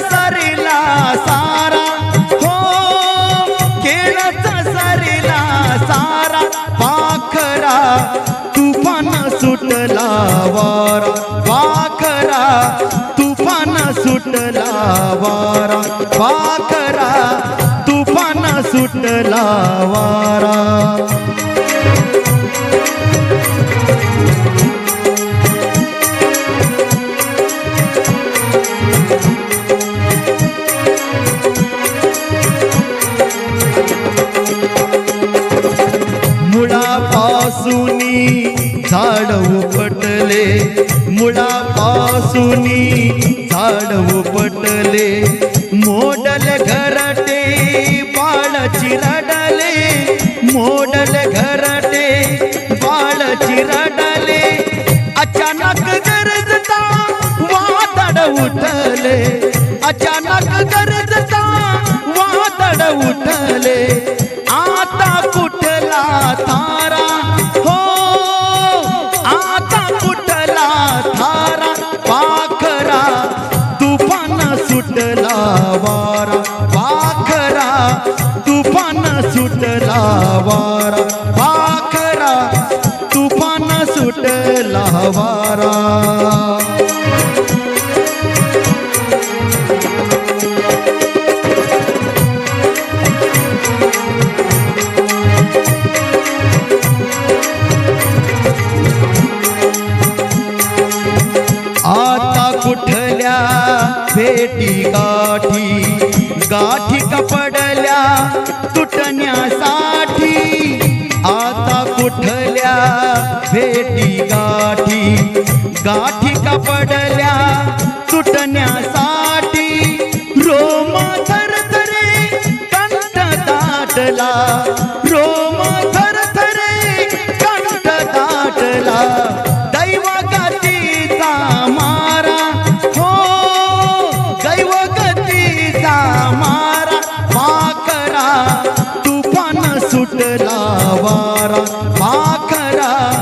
सरीला सारा. हो केळाचा सारा. पाखरा तुफान सुटला वारा. पाखरा तुफान सुटला वारा. पाखरा तुफान सुटला वारा. मुळापासूनी झाड उपटले मोडल घरटे बाळ चिरडले मोडल घरटे बाळ चिरडले अचानक गरजता वादळ उठले सुटला वारा पाखरा तुफान सुटला वारा पाखरा तुफान सुटला वारा भेटी गाठी गाठी कपडल्या तुटण्यासाठी. आता कुठल्या भेटी गाठी गाठी कपडल्या तुटण्यासाठी? रोम थरथरे कंठ दाटला रोम तुफान सुटला वारा. पाखरा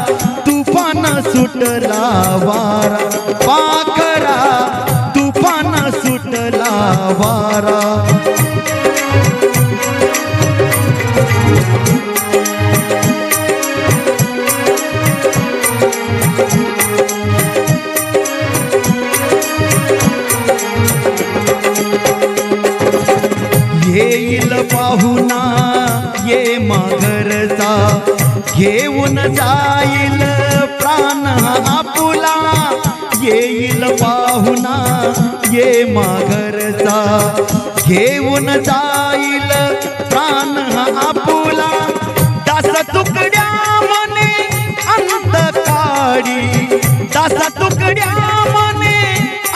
तुफान सुटला वारा. पाखरा तुफान सुटला वारा. पाहू घेऊन जाईल प्राण आपुला येईल पाहुणा ये माघरचा. घेऊन जाईल प्राण आपुला. दास तुकड्या मने अंत काढी दास तुकड्या मने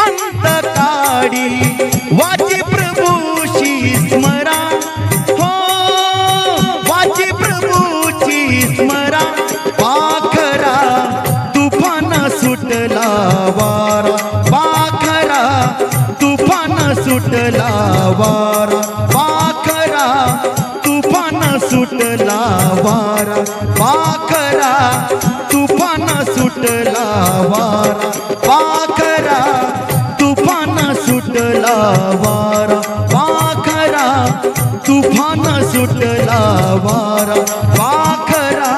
अंत काढी वारा पाखरा तुफान सुटला वारा. पाखरा तुफान सुटला वारा. पाखरा तुफान सुटला वारा. पाखरा